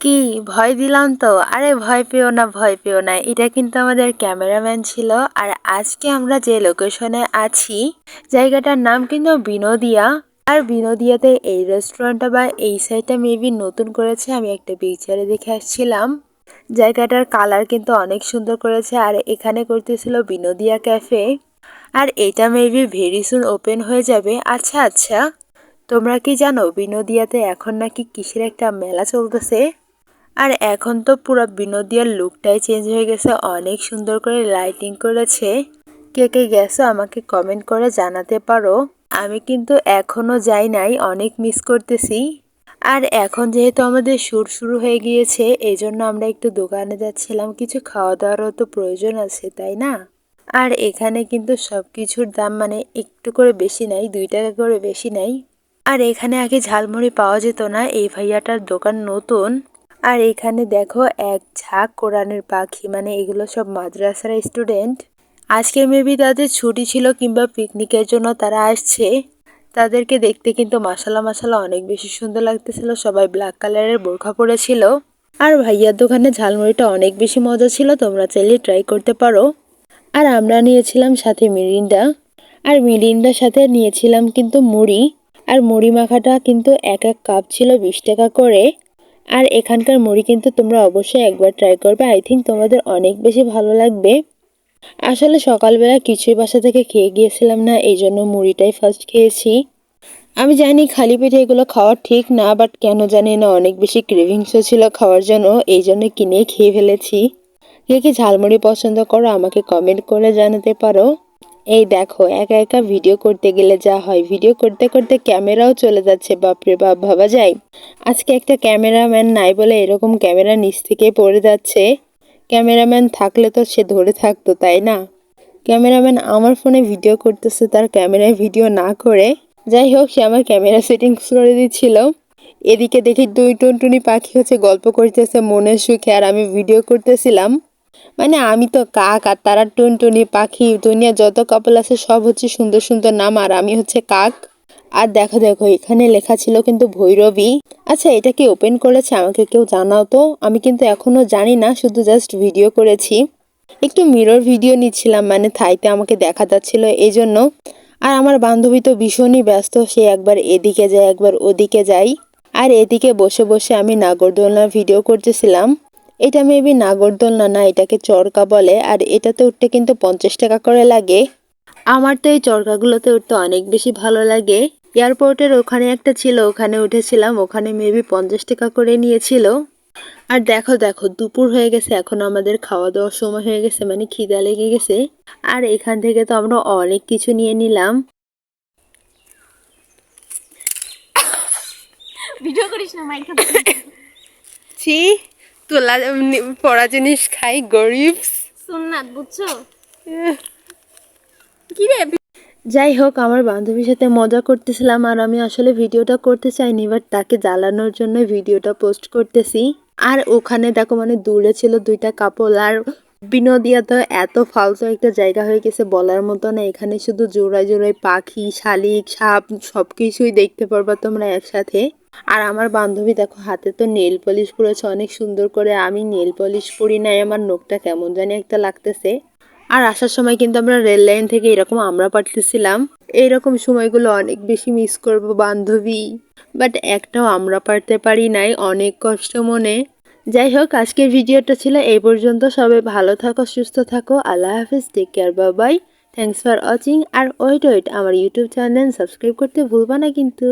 কি? ভয় দিলাম তো। আরে ভয় পেও না, ভয় পেও না। এটা কিন্তু আমাদের ক্যামেরাম্যান ছিল। আর আজকে আমরা যে লোকেশনে আছি, জায়গাটার নাম কিন্তু বিনোদিয়া। আর বিনোদিয়াতে এই রেস্টুরেন্টটা বা এই সাইডটা মেবি নতুন করেছে, আমি একটা পিকচারে দেখে আসছিলাম। জায়গাটার কালার কিন্তু অনেক সুন্দর করেছে, আর এখানে করতেছিল বিনোদিয়া ক্যাফে আর এটা মেবি ভেরি সুন ওপেন হয়ে যাবে। আচ্ছা আচ্ছা। তোমরা কি জানো বিনোদিয়াতে এখন নাকি কিসের একটা মেলা চলতেছে? আর এখন তো পুরো বিনোদিয়ার লুকটাই চেঞ্জ হয়ে গেছে, অনেক সুন্দর করে লাইটিং করেছে। কে কে গেছো আমাকে কমেন্ট করে জানাতে পারো। আমি কিন্তু এখনও যাই নাই, অনেক মিস করতেছি। আর এখন যেহেতু আমাদের সুর শুরু হয়ে গিয়েছে এই জন্য আমরা একটু দোকানে যাচ্ছিলাম, কিছু খাওয়া দাওয়ারও তো প্রয়োজন আছে, তাই না? আর এখানে কিন্তু সব কিছুর দাম মানে একটু করে বেশি নাই, দুই টাকা করে বেশি নাই। আর এখানে আগে ঝালমুড়ি পাওয়া যেত না, এই ভাইয়াটার দোকান নতুন। আর এখানে দেখো এক ঝাঁক কোরআনের পাখি মানে এগুলো সব মাদ্রাসার স্টুডেন্ট আজকে মেবি তাদের ছুটি ছিল কিংবা পিকনিকের জন্য তারা আসছে। তাদেরকে দেখতে কিন্তু মাসালা মাসালা অনেক বেশি সুন্দর লাগতেছিল। সবাই ব্ল্যাক কালারের বোরখা পরেছিল। আর ভাইয়ার দোকানে ঝালমুড়িটা অনেক বেশি মজা ছিল, তোমরা চাইলে ট্রাই করতে পারো। আর আমরা নিয়েছিলাম সাথে মিরিন্ডা। আর মিরিন্ডার সাথে নিয়েছিলাম কিন্তু মুড়ি। আর মুড়ি মাখাটা কিন্তু এক এক কাপ ছিল বিশ টাকা করে। আর এখানকার মুড়ি কিন্তু তোমরা অবশ্যই একবার ট্রাই করবে। আই থিঙ্ক তোমাদের অনেক বেশি ভালো লাগবে। আসলে সকালবেলা কিছুই বাসা থেকে খেয়ে গিয়েছিলাম না, এই জন্য মুড়িটাই ফার্স্ট খেয়েছি। আমি জানি খালি পেটে এগুলো খাওয়া ঠিক না বাট কেন জানি না অনেক বেশি ক্রেভিংসও ছিল খাওয়ার জন্য, এই জন্য কিনে খেয়ে ফেলেছি। কে কি ঝালমুড়ি পছন্দ করো আমাকে কমেন্ট করে জানাতে পারো। এই দেখো, একা একা ভিডিও করতে গেলে যা হয় ভিডিও করতে করতে ক্যামেরাও চলে যাচ্ছে, বাপরে বাপ, ভাবা যায়? আজকে একটা ক্যামেরাম্যান নাই বলে এরকম ক্যামেরা নিচ থেকে পড়ে যাচ্ছে। ক্যামেরাম্যান থাকলে তো সে ধরে থাকতো, তাই না? ক্যামেরাম্যান আমার ফোনে ভিডিও করতেছে, তার ক্যামেরায় ভিডিও না করে। যাই হোক, সে আমার ক্যামেরা সেটিংস করে দিচ্ছিল। এদিকে দেখি দুই টুনটুনি পাখি হচ্ছে গল্প করতেছে, মনের সুখে, আর আমি ভিডিও করতেছিলাম। মানে আমি তো কাক আর তারা টুনটুনি পাখি দুনিয়া যত কাপল আছে সব হচ্ছে সুন্দর সুন্দর নাম আর আমি হচ্ছে কাক। আর দেখো দেখো, এখানে লেখা ছিল কিন্তু ভৈরবী। আচ্ছা এটা কি ওপেন করেছে? আমাকে কেউ জানাও তো। আমি কিন্তু এখনও জানি না, শুধু জাস্ট ভিডিও করেছি। একটু মিরর ভিডিও নিচ্ছিলাম মানে থাইতে আমাকে দেখা যাচ্ছিল এই জন্য আর আমার বান্ধবী তো ভীষণই ব্যস্ত, সে একবার এদিকে যায়, একবার ওদিকে যাই আর এদিকে বসে বসে আমি নাগরদোলনার ভিডিও করতেছিলাম। এটা মেবি নাগরদোলনা না এটাকে চরকা বলে আর এটাতে উঠতে কিন্তু পঞ্চাশ টাকা করে লাগে। আমার তো এই চরকাগুলোতে উঠতে অনেক বেশি ভালো লাগে। এয়ারপোর্টের ওখানে একটা ছিল ওখানে উঠেছিলাম ওখানে মেবি পঞ্চাশ টাকা করে নিয়েছিল। আর দেখো দেখো দুপুর হয়ে গেছে এখন আমাদের খাওয়া দাওয়ার সময় হয়ে গেছে মানে খিদা লেগে গেছে। আর এখান থেকে তো আমরা অনেক কিছু নিয়ে নিলাম। ভিডিও করিস না মাইক ছি। তোলা পড়া জিনিস খাই গরিব। সুন্নাত বুঝছ? কি রে? যাই হোক আমার বান্ধবীর সাথে মজা করতেছিলাম আর আমি আসলে ভিডিওটা করতে চাইনি বাট তাকে জ্বালানোর জন্য ভিডিওটা পোস্ট করতেছি। আর ওখানে দেখো মানে দূরে ছিল দুইটা কাপল আর বিনোদিয়া তো এত ফালতু একটা জায়গা হয়ে গেছে বলার মতো না এখানে শুধু জোড়ায় জোড়ায় পাখি শালিক সাপ সব কিছুই দেখতে পারবা তোমরা একসাথে। আর আমার বান্ধবী দেখো, হাতে তো নেল পলিশ পরেছে, অনেক সুন্দর করে। আমি নেল পলিশ পরি নাই, আমার নখটা কেমন জানি একটা লাগতেছে। আর আসার সময় কিন্তু আমরা রেল লাইন থেকে এরকম আমরা পারতেছিলাম। এইরকম সময়গুলো অনেক বেশি মিস করব বান্ধবী। বাট একটাও আমরা পারতে পারি নাই, অনেক কষ্ট মনে। যাই হোক, আজকের ভিডিওটা ছিল এই পর্যন্ত। সবাই ভালো থাকো, সুস্থ থাকো। আল্লাহ হাফিজ take care bye thanks for watching R wait wait, আমার ইউটিউব চ্যানেল সাবস্ক্রাইব করতে ভুলবা না কিন্তু।